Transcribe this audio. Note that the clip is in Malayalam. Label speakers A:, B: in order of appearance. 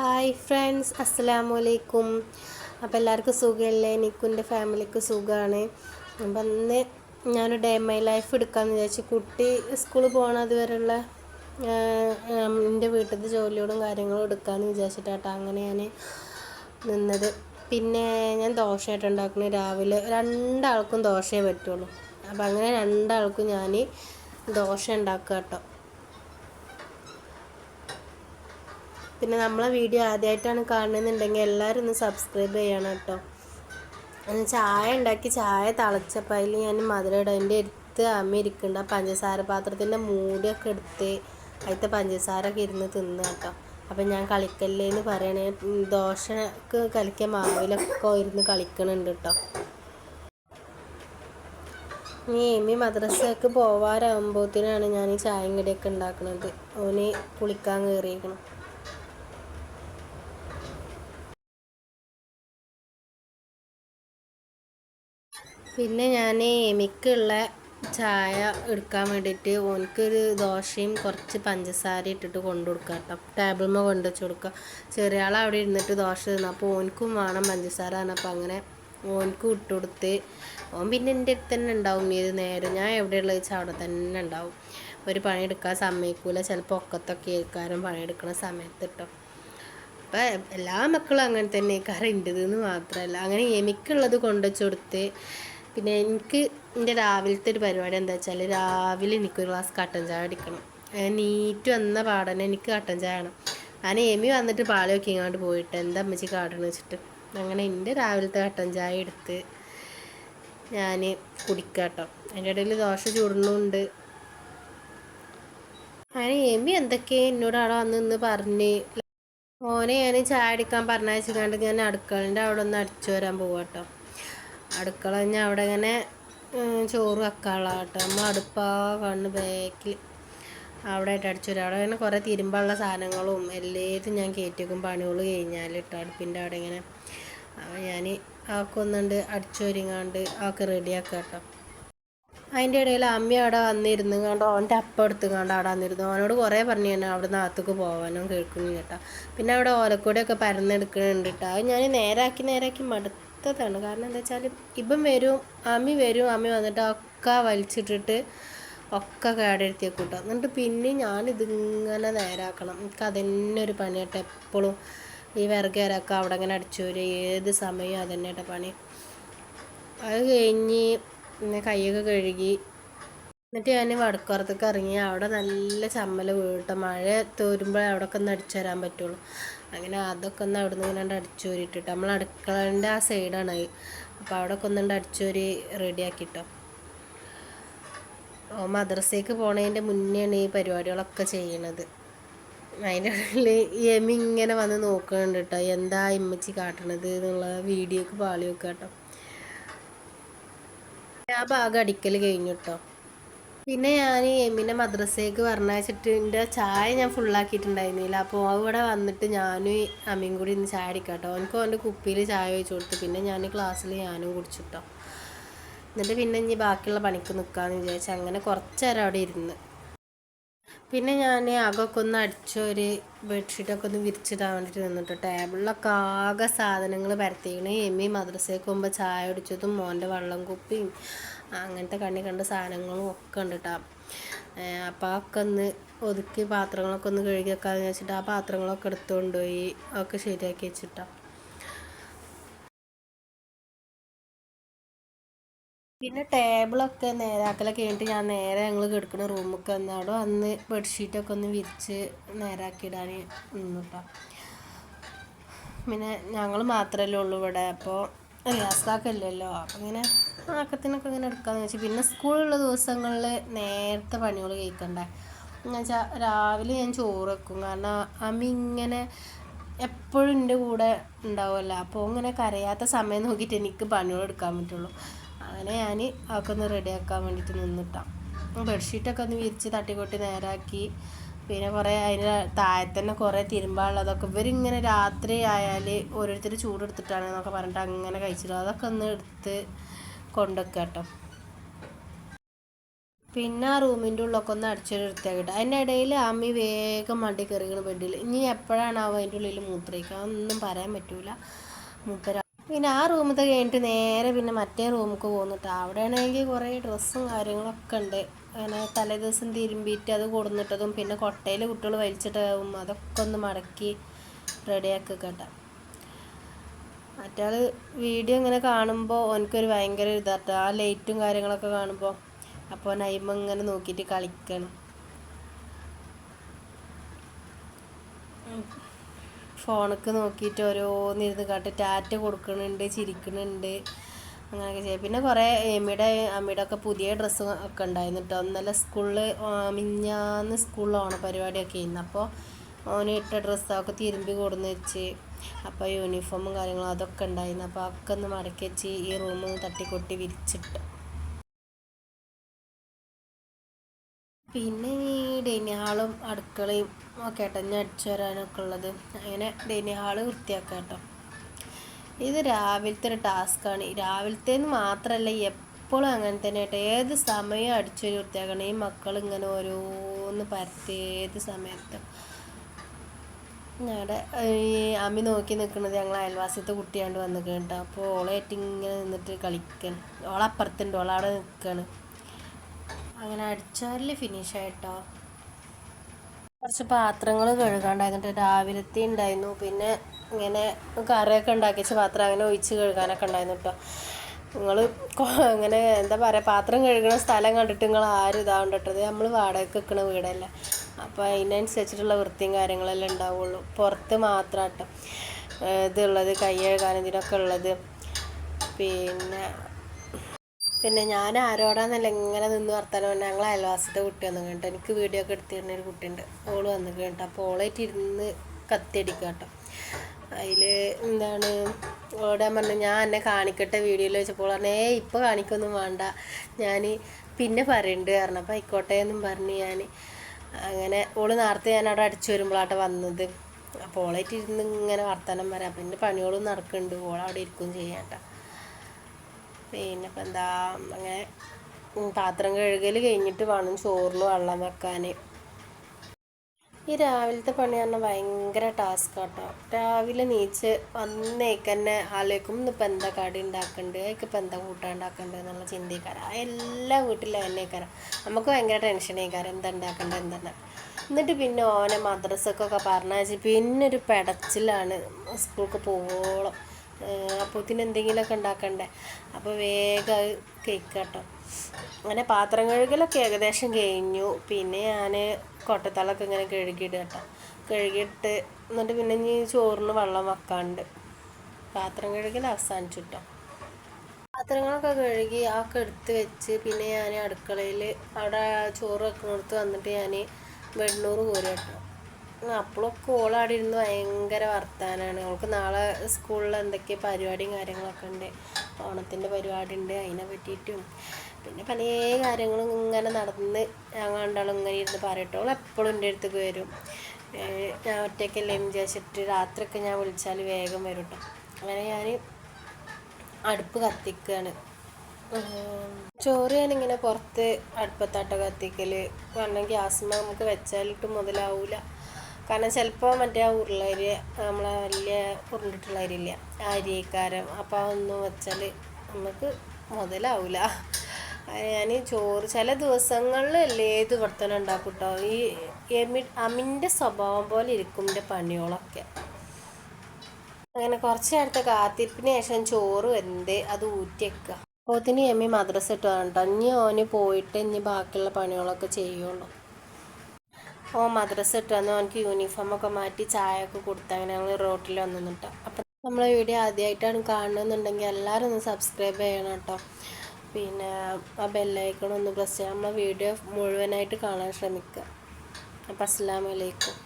A: ഹായ് ഫ്രണ്ട്സ് അസ്സലാമു അലൈക്കും അപ്പോൾ എല്ലാവർക്കും സുഖമല്ലേ എനിക്കും എന്റെ ഫാമിലിക്ക് സുഖമാണ് അപ്പം അന്ന് ഞാൻ ഡേ മൈ ലൈഫ് എടുക്കാമെന്ന് വിചാരിച്ചു. കുട്ടി സ്കൂളിൽ പോകണത് വരെയുള്ള എന്റെ വീട്ടിലത്തെ ജോലിയോടും കാര്യങ്ങളും എടുക്കാമെന്ന് വിചാരിച്ചിട്ടാട്ടോ അങ്ങനെ ഞാൻ നിന്നത്. പിന്നെ ഞാൻ ദോശയായിട്ട് ഉണ്ടാക്കുന്നത് രാവിലെ. രണ്ടാൾക്കും ദോശയെ പറ്റുള്ളൂ. അപ്പം അങ്ങനെ രണ്ടാൾക്കും ഞാൻ ദോശ ഉണ്ടാക്കുക കേട്ടോ പിന്നെ നമ്മളെ വീഡിയോ ആദ്യമായിട്ടാണ് കാണുന്നുണ്ടെങ്കിൽ എല്ലാവരും ഒന്ന് സബ്സ്ക്രൈബ് ചെയ്യണം കേട്ടോ. ചായ ഉണ്ടാക്കി ചായ തിളച്ചപ്പോൾ അതിൽ ഞാൻ മധുരയുടെ എന്റെ അടുത്ത് അമ്മ ഇരിക്കുന്നുണ്ട്. പഞ്ചസാര പാത്രത്തിന്റെ മൂടിയൊക്കെ എടുത്ത് അതിലത്തെ പഞ്ചസാരൊക്കെ ഇരുന്ന് തിന്ന് കേട്ടോ. അപ്പം ഞാൻ കളിക്കല്ലേന്ന് പറയണേ. ദോശക്ക് കളിക്കാൻ മാവിലൊക്കെ ഇരുന്ന് കളിക്കണുണ്ട് കേട്ടോ. ഇനി എമ്മി മദ്രസക്ക് പോവാറാകുമ്പോഴത്തേനാണ് ഞാൻ ഈ ചായയും കടിയൊക്കെ ഉണ്ടാക്കുന്നത് ഓന് കുളിക്കാൻ കയറിയിരിക്കണം. പിന്നെ ഞാൻ എമിക്കുള്ള ചായ എടുക്കാൻ വേണ്ടിയിട്ട് ഓനക്കൊരു ദോശയും കുറച്ച് പഞ്ചസാര ഇട്ടിട്ട് കൊണ്ടു കൊടുക്കുക കേട്ടോ ടേബിൾമ കൊണ്ടു വെച്ച് കൊടുക്കുക ചെറിയ ആൾ അവിടെ ഇരുന്നിട്ട് ദോശ തിന്നു. അപ്പോൾ ഓനക്കും വേണം പഞ്ചസാര അപ്പോൾ അങ്ങനെ ഓനക്കും ഇട്ട് കൊടുത്ത് ഓൻ പിന്നെ എന്റെ അടുത്ത് തന്നെ ഉണ്ടാവും. ഏത് നേരം ഞാൻ എവിടെയുള്ള വെച്ചാൽ അവിടെ തന്നെ ഉണ്ടാവും. ഒരു പണിയെടുക്കാൻ സമ്മതിക്കൂല. ചിലപ്പോൾ ഒക്കത്തൊക്കെ ഏൽക്കാനും പണിയെടുക്കുന്ന സമയത്ത് കേട്ടോ അപ്പം എല്ലാ മക്കളും അങ്ങനെ തന്നെ കാരണം എന്റെതെന്ന് മാത്രമല്ല അങ്ങനെ എനിക്കുള്ളത് കൊണ്ടുവച്ച് കൊടുത്ത് പിന്നെ എനിക്ക് എന്റെ രാവിലത്തെ ഒരു പരിപാടി എന്താ വെച്ചാൽ രാവിലെ എനിക്കൊരു ഗ്ലാസ് കട്ടൻ ചായ അടിക്കണം നീറ്റ് വന്ന പാടനെ എനിക്ക് കട്ടൻ ചായ ആണ് അങ്ങനെ എമി വന്നിട്ട് പാളി ഒക്കെ ഇങ്ങോട്ട് പോയിട്ട് എന്താ അമ്മച്ചി കാട്ടണം വെച്ചിട്ട്. അങ്ങനെ എന്റെ രാവിലത്തെ കട്ടൻ ചായ എടുത്ത് ഞാൻ കുടിക്കാട്ടോ. അതിന്റെ ഇടയിൽ ദോശ ചൂടുന്നുണ്ട്. അങ്ങനെ എമി എന്തൊക്കെ എന്നോട് അവിടെ വന്ന് നിന്ന് പറഞ്ഞ് ഓനെ ഞാൻ ചായ അടിക്കാൻ പറഞ്ഞയച്ചിക്കാണ്ട് ഞാൻ അടുക്കളന്റെ അവിടെ ഒന്ന് അടിച്ചു വരാൻ പോവാട്ടോ. അടുക്കള കഴിഞ്ഞാൽ അവിടെ ഇങ്ങനെ ചോറ് വെക്കാനുള്ള കേട്ടോ. നമ്മൾ അടുപ്പാ കണ്ണ് ബാക്കിൽ അവിടെ ആയിട്ട് വരും. അവിടെ ഇങ്ങനെ കുറേ തിരുമ്പുള്ള സാധനങ്ങളും എല്ലാതും ഞാൻ കയറ്റി വെക്കും പണികൾ കഴിഞ്ഞാൽ കേട്ടോ. അടുപ്പിന്റെ അവിടെ ഇങ്ങനെ. ഞാൻ ആക്കൊന്നുണ്ട് അടിച്ചു ആക്കി ആക്കെ റെഡിയാക്കുക കേട്ടോ. അതിന്റെ ഇടയിൽ അമ്മ അവിടെ വന്നിരുന്നു കണ്ടോ? അവന്റെ അപ്പം എടുത്ത് കണ്ട്? അവിടെ വന്നിരുന്നു. അവനോട് കുറേ പറഞ്ഞു തന്നെ അവിടെ നാത്തുക്ക് പോകാനും കേൾക്കുന്നു കേട്ടോ. പിന്നെ അവിടെ ഓലക്കൂടെയൊക്കെ പരന്നെടുക്കുന്നുണ്ട് കേട്ടോ. അത് ഞാൻ നേരാക്കി നേരാക്കി മടുത്തു മൊത്തത്താണ് കാരണം എന്താ വെച്ചാൽ ഇപ്പം വരും അമ്മി വരും അമ്മി വന്നിട്ട് ഒക്കെ വലിച്ചിട്ടിട്ട് ഒക്കെ കേടെടുത്തി വെക്കൂട്ടോ എന്നിട്ട് പിന്നെ ഞാനിതിങ്ങനെ നേരാക്കണം. എനിക്ക് അതന്നെ ഒരു പണിയായിട്ട് എപ്പോഴും ഈ വിറകേരൊക്കെ അവിടെ ഇങ്ങനെ അടിച്ചു വരും ഏത് സമയവും അതന്നെ കേട്ടോ പണി. അത് കഴിഞ്ഞ് കൈയൊക്കെ കഴുകി എന്നിട്ട് ഞാൻ വടക്കുറത്തേക്ക് ഇറങ്ങി. അവിടെ നല്ല ചമ്മൽ വീട്ട മഴ തോരുമ്പോൾ അവിടെ ഒക്കെ ഒന്ന് അടിച്ചു തരാൻ പറ്റുള്ളൂ. അങ്ങനെ അതൊക്കെ ഒന്ന് അവിടെ നിന്ന് ഇങ്ങനെ അടിച്ചു നമ്മൾ അടുക്കളേന്റെ ആ സൈഡാണ് അപ്പോൾ അവിടെ ഒക്കെ ഒന്നുകൊണ്ട് അടിച്ചു റെഡി റെഡിയാക്കിട്ടോ ഓ മദ്രസയ്ക്ക് പോണതിന്റെ മുന്നെയാണ് ഈ പരിപാടികളൊക്കെ ചെയ്യണത്. അതിന്റെ ഇടയിൽ എമി ഇങ്ങനെ വന്ന് നോക്കുന്നുണ്ട് കേട്ടോ എന്താ ഇമ്മച്ചി കാട്ടണത് എന്നുള്ള വീഡിയോക്ക് പാളി വെക്കുക കേട്ടോ ആ ഭാഗം അടിക്കൽ കഴിഞ്ഞു കേട്ടോ പിന്നെ ഞാൻ എമ്മിനെ മദ്രസയ്ക്ക് പറഞ്ഞയച്ചിട്ട് എന്റെ ചായ ഞാൻ ഫുള്ളാക്കിയിട്ടുണ്ടായിരുന്നില്ല. അപ്പോൾ അവിടെ വന്നിട്ട് ഞാനും അമ്മയും കൂടി ഇന്ന് ചായ അടിക്കാം കേട്ടോ എനിക്ക് അവന്റെ കുപ്പിയിൽ ചായ വെച്ച് കൊടുത്തു. പിന്നെ ഞാൻ ക്ലാസ്സിൽ ഞാനും കുടിച്ചിട്ടോ. എന്നിട്ട് പിന്നെ ഇനി ബാക്കിയുള്ള പണിക്ക് നിൽക്കാമെന്ന് വിചാരിച്ചു അങ്ങനെ കുറച്ച് നേരം അവിടെ ഇരുന്ന്. പിന്നെ ഞാൻ അകൊക്കെ ഒന്ന് അടിച്ചൊരു ബെഡ്ഷീറ്റൊക്കെ ഒന്ന് വിരിച്ചിടാൻ വേണ്ടിയിട്ട് നിന്നിട്ട് ടേബിളിലൊക്കെ ആകെ സാധനങ്ങൾ പരത്തിക്കണേ എമ്മി മദ്രസയ്ക്ക് മുമ്പ് ചായ കുടിച്ചതും മോന്റെ വെള്ളം കുപ്പിയും അങ്ങനത്തെ കണ്ണി കണ്ട സാധനങ്ങളും ഒക്കെ ഉണ്ട് കേട്ടോ അപ്പോൾ ഒക്കെ ഒന്ന് ഒതുക്കി പാത്രങ്ങളൊക്കെ ഒന്ന് കഴുകി വെക്കാമെന്ന് വെച്ചിട്ട് ആ പാത്രങ്ങളൊക്കെ എടുത്തുകൊണ്ട് പോയി. ഒക്കെ ശരിയാക്കി വെച്ചിട്ടാ. പിന്നെ ടേബിളൊക്കെ നേരാക്കലൊക്കെ കഴിഞ്ഞിട്ട് ഞാൻ നേരെ ഞങ്ങൾ കിടക്കുന്ന റൂമൊക്കെ വന്നാടും അന്ന് ബെഡ്ഷീറ്റൊക്കെ ഒന്ന് വിരിച്ച് നേരാക്കിയിടാൻ നിന്നുട്ടോ. പിന്നെ ഞങ്ങൾ മാത്രമല്ലേ ഉള്ളൂ ഇവിടെ അപ്പോൾ ഗ്യാസാക്കല്ലല്ലോ അപ്പം ഇങ്ങനെ ആക്കത്തിനൊക്കെ ഇങ്ങനെ എടുക്കാമെന്ന് വെച്ചാൽ പിന്നെ സ്കൂളുള്ള ദിവസങ്ങളിൽ നേരത്തെ പണികൾ കഴിക്കണ്ടേ? എന്ന് വെച്ചാൽ രാവിലെ ഞാൻ ചോറ് വെക്കും. കാരണം അമ്മ ഇങ്ങനെ എപ്പോഴും എന്റെ കൂടെ ഉണ്ടാവുമല്ലോ അപ്പോൾ ഇങ്ങനെ കരയാത്ത സമയം നോക്കിയിട്ട് എനിക്ക് പണികൾ എടുക്കാൻ പറ്റുള്ളൂ. അങ്ങനെ ഞാൻ അതൊക്കെ ഒന്ന് റെഡിയാക്കാൻ വേണ്ടിയിട്ട് നിന്നിട്ടാണ് ബെഡ്ഷീറ്റൊക്കെ ഒന്ന് വിരിച്ച് തട്ടിക്കൊട്ടി നേരാക്കി. പിന്നെ കുറേ അതിന് താഴെ തന്നെ കുറേ തിരുമ്പാനുള്ളതൊക്കെ. ഇവരിങ്ങനെ രാത്രി ആയാൽ ഓരോരുത്തർ ചൂടെടുത്തിട്ടാണ് എന്നൊക്കെ പറഞ്ഞിട്ട് അങ്ങനെ കഴിച്ചിട്ട് അതൊക്കെ ഒന്ന് എടുത്ത് കൊണ്ടുവെക്കുക കേട്ടോ പിന്നെ ആ റൂമിന്റെ ഉള്ളൊക്കെ ഒന്ന് അടിച്ചൊരു വൃത്തിയാക്കിട്ട് അതിന്റെ ഇടയിൽ അമ്മി വേഗം മണ്ടി കയറിക്കണം ബെഡിൽ ഇനി എപ്പോഴാണ് അവ അതിന്റെ ഉള്ളിൽ മൂത്രയിക്കുക ഒന്നും പറയാൻ പറ്റൂല. മൂപ്പര പിന്നെ ആ റൂമത്തെ കഴിഞ്ഞിട്ട് നേരെ പിന്നെ മറ്റേ റൂമിലേക്ക് പോന്നിട്ട് അവിടെയാണെങ്കിൽ കുറേ ഡ്രസ്സും കാര്യങ്ങളൊക്കെ ഉണ്ട്. അങ്ങനെ തലേ ദിവസം തിരുമ്പിയിട്ട് അത് കൊടുന്നിട്ടതും പിന്നെ കൊട്ടയിൽ കുട്ടികൾ വലിച്ചിട്ടാവും അതൊക്കെ ഒന്ന് മടക്കി റെഡിയാക്കി കേട്ടോ മറ്റാൾ വീഡിയോ ഇങ്ങനെ കാണുമ്പോൾ എനിക്കൊരു ഭയങ്കര ഇതാട്ടോ ആ ലൈറ്റും കാര്യങ്ങളൊക്കെ കാണുമ്പോൾ അപ്പോൾ നൈമ ഇങ്ങനെ നോക്കിയിട്ട് കളിക്കണം. ഫോണൊക്കെ നോക്കിയിട്ട് ഓരോന്നിരുന്ന് കാട്ടി ടാറ്റ കൊടുക്കുന്നുണ്ട് ചിരിക്കുന്നുണ്ട് അങ്ങനെയൊക്കെ ചെയ്യും. പിന്നെ കുറേ എമ്മിയുടെ അമ്മയുടെ ഒക്കെ പുതിയ ഡ്രസ്സ് ഒക്കെ ഉണ്ടായിരുന്നു കേട്ടോ ഇന്നലെ സ്കൂളിൽ മിഞ്ഞാന്ന് സ്കൂളിൽ ഓണപരിപാടിയൊക്കെ ആയിരുന്നു. അപ്പോൾ ഓന് ഇട്ട ഡ്രസ്സൊക്കെ തിരുമ്പി കൊടുന്ന് വെച്ച് അപ്പോൾ യൂണിഫോമും കാര്യങ്ങളും അതൊക്കെ ഉണ്ടായിരുന്നു. അപ്പോൾ അതൊക്കെ ഒന്ന് മടക്കി വെച്ച് ഈ റൂം തട്ടിക്കൊട്ടി വിരിച്ചിട്ട്. പിന്നെ ഈ ഡൈനിങ് ഹാളും അടുക്കളയും ഒക്കെ ഞാൻ അടിച്ചു വരാനൊക്കെ ഉള്ളത്. അങ്ങനെ ഡൈനിങ് ഹാൾ വൃത്തിയാക്കാം കേട്ടോ ഇത് രാവിലത്തെ ഒരു ടാസ്ക്കാണ് രാവിലത്തേന്ന് മാത്രമല്ല എപ്പോഴും അങ്ങനെ തന്നെ കേട്ടോ ഏത് സമയം അടിച്ചു വരി വൃത്തിയാക്കണം. ഈ മക്കൾ ഇങ്ങനെ ഓരോന്ന് പരത്തി ഏത് സമയത്തും. ഞങ്ങളുടെ ഈ അമ്മി നോക്കി നിൽക്കുന്നത് ഞങ്ങൾ അയൽവാസിത്തെ കുട്ടിയാണ്ട് വന്നു കേട്ടോ. അപ്പോൾ ഓളായിട്ട് ഇങ്ങനെ നിന്നിട്ട് കളിക്കണം. ഓളപ്പുറത്തുണ്ട്. ഓളവിടെ നിൽക്കുകയാണ് അങ്ങനെ അടിച്ചാലിൽ ഫിനിഷ് ആയിട്ടോ. കുറച്ച് പാത്രങ്ങൾ കഴുകാണ്ടായിരുന്നു രാവിലത്തെ ഉണ്ടായിരുന്നു. പിന്നെ ഇങ്ങനെ കറിയൊക്കെ ഉണ്ടാക്കി വെച്ച പാത്രം അങ്ങനെ ഒഴിച്ച് കഴുകാനൊക്കെ ഉണ്ടായിരുന്നു കേട്ടോ നിങ്ങൾ അങ്ങനെ എന്താ പറയുക പാത്രം കഴുകുന്ന സ്ഥലം കണ്ടിട്ട് നിങ്ങൾ ആരും ഇതാവണ്ടട്ടത് നമ്മൾ വാടകയ്ക്ക് വെക്കണ വീടല്ല. അപ്പോൾ അതിനനുസരിച്ചിട്ടുള്ള വൃത്തിയും കാര്യങ്ങളെല്ലാം ഉണ്ടാവുള്ളൂ. പുറത്ത് മാത്രം കേട്ടോ ഇതുള്ളത് കൈ കഴുകാൻ ഇതിനൊക്കെ ഉള്ളത്. പിന്നെ പിന്നെ ഞാൻ ആരോടാന്നല്ല ഇങ്ങനെ നിന്ന് വർത്താനം പറഞ്ഞാൽ ഞങ്ങൾ അയൽവാസത്തെ കുട്ടി വന്നു കേട്ടോ. എനിക്ക് വീഡിയോ ഒക്കെ എടുത്തിരുന്ന ഒരു കുട്ടിയുണ്ട്. അവൾ വന്നു കേട്ടോ. അപ്പോൾ ഓളായിട്ട് ഇരുന്ന് കത്തിയടിക്കുക കേട്ടോ. അതിൽ എന്താണ് ഓടെ പറഞ്ഞു ഞാൻ എന്നെ കാണിക്കട്ടെ വീഡിയോയിൽ വെച്ചപ്പോൾ പറഞ്ഞു ഏ ഇപ്പോൾ കാണിക്കൊന്നും വേണ്ട. ഞാൻ പിന്നെ പറയുന്നുണ്ട് കാരണം അപ്പോൾ ആയിക്കോട്ടെ എന്നും പറഞ്ഞു ഞാൻ അങ്ങനെ ഓൾ നേരത്തെ ഞാൻ അവിടെ അടിച്ചു വരുമ്പോഴാട്ടെ വന്നത്. അപ്പോൾ ഓളായിട്ട് ഇരുന്ന് ഇങ്ങനെ വർത്തമാനം പറയാം. പിന്നെ പണികളും നടക്കുന്നുണ്ട്. ഓളവിടെ ഇരിക്കും ചെയ്യാം കേട്ടോ. പിന്നെ ഇപ്പം എന്താ അങ്ങനെ പാത്രം കഴുകൽ കഴിഞ്ഞിട്ട് വേണം ചോറിന് വെള്ളം വെക്കാൻ. ഈ രാവിലത്തെ പണി പറഞ്ഞാൽ ഭയങ്കര ടാസ്ക് കേട്ടോ രാവിലെ നീച്ച് വന്നേക്ക് തന്നെ ആലോചിക്കും ഇന്നിപ്പോൾ എന്താ കടി ഉണ്ടാക്കണ്ട്? ഇപ്പം എന്താ കൂട്ടാൻ ഉണ്ടാക്കണ്ട് എന്നുള്ള ചിന്തിക്കാറ് എല്ലാ വീട്ടിലും തന്നെക്കാരം നമുക്ക് ഭയങ്കര ടെൻഷനേക്കാരം എന്താ ഉണ്ടാക്കണ്ട എന്താ എന്നിട്ട് പിന്നെ ഓനെ മദ്രസക്കൊക്കെ പറഞ്ഞാൽ പിന്നെ ഒരു പെടച്ചിലാണ് സ്കൂൾക്ക് പോവോളം. അപ്പോത്തിന് എന്തെങ്കിലുമൊക്കെ ഉണ്ടാക്കണ്ടേ? അപ്പോൾ വേഗം അത് കേട്ടോ അങ്ങനെ പാത്രം കഴുകലൊക്കെ ഏകദേശം കഴിഞ്ഞു. പിന്നെ ഞാൻ കൊട്ടത്തളൊക്കെ ഇങ്ങനെ കഴുകിയിടുക കേട്ടോ. കഴുകിയിട്ട് എന്നിട്ട് പിന്നെ ഇനി ചോറിന് വെള്ളം വെക്കാണ്ട് പാത്രം കഴുകൽ അവസാനിച്ചു കേട്ടോ പാത്രങ്ങളൊക്കെ കഴുകി ഒക്കെ എടുത്ത് വെച്ച് പിന്നെ ഞാൻ അടുക്കളയിൽ അവിടെ ചോറ് വെക്കുന്നിടത്ത് വന്നിട്ട് ഞാൻ വെണ്ണൂറ് കോരി കേട്ടോ അപ്പോഴൊക്കെ അവിടെ ഇരുന്ന് ഭയങ്കര വർത്താനാണ്. അവൾക്ക് നാളെ സ്കൂളിൽ എന്തൊക്കെ പരിപാടിയും കാര്യങ്ങളൊക്കെ ഉണ്ട്. ഓണത്തിന്റെ പരിപാടി ഉണ്ട് അതിനെ പറ്റിയിട്ടും പിന്നെ പല കാര്യങ്ങളും ഇങ്ങനെ നടന്ന് ഞാൻ ഇങ്ങനെ ഇരുന്ന് പറയട്ടോ. അവൾ എപ്പോഴും എന്റെ അടുത്തേക്ക് വരും. ഞാൻ ഒറ്റയ്ക്കല്ലേ വിചാരിച്ചിട്ട് രാത്രിയൊക്കെ ഞാൻ വിളിച്ചാൽ വേഗം വരും കേട്ടോ അങ്ങനെ ഞാൻ അടുപ്പ് കത്തിക്കുകയാണ് ചോറ് ഞാനിങ്ങനെ പുറത്ത് അടുപ്പത്താട്ട കത്തിക്കൽ കാരണം ഗ്യാസ്മ നമുക്ക് വെച്ചാലിട്ട് മുതലാവില്ല കാരണം ചിലപ്പോൾ മറ്റേ ആ ഉരുളരി നമ്മളെ വലിയ ഉരുണ്ടിട്ടുള്ള അരിയില്ല? അരിക്കാരം അപ്പോൾ അതൊന്നും വെച്ചാൽ നമുക്ക് മുതലാവില്ല ഞാൻ ചോറ് ചില ദിവസങ്ങളിൽ ഏത് വർത്തനം ഉണ്ടാക്കും കേട്ടോ ഈ എമി അമിന്റെ സ്വഭാവം പോലെ ഇരിക്കും എന്റെ പണികളൊക്കെ. അങ്ങനെ കുറച്ച് നേരത്തെ കാത്തിരിപ്പിന് ശേഷം ചോറ് വെന്ത് അത് ഊറ്റിയേക്കുക അപ്പോത്തിന് എമ്മി മദ്രസ ഇട്ട് കേട്ടോ ഇനി ഓന് പോയിട്ട് ഇനി ബാക്കിയുള്ള പണികളൊക്കെ ചെയ്യുള്ളൂ. ഓ മദ്രസ ഇട്ട് വന്നു അവനക്ക് യൂണിഫോമൊക്കെ മാറ്റി ചായ ഒക്കെ കൊടുത്ത് അങ്ങനെ ഞങ്ങൾ റോട്ടിൽ വന്നു കേട്ടോ അപ്പം നമ്മളെ വീഡിയോ ആദ്യമായിട്ടാണ് കാണുന്നുണ്ടെങ്കിൽ എല്ലാവരും ഒന്ന് സബ്സ്ക്രൈബ് ചെയ്യണം കേട്ടോ പിന്നെ ആ ബെല്ലൈക്കൺ ഒന്ന് പ്രസ് ചെയ്യാം. നമ്മളെ വീഡിയോ മുഴുവനായിട്ട് കാണാൻ ശ്രമിക്കുക അപ്പം അസ്സാം വലൈക്കും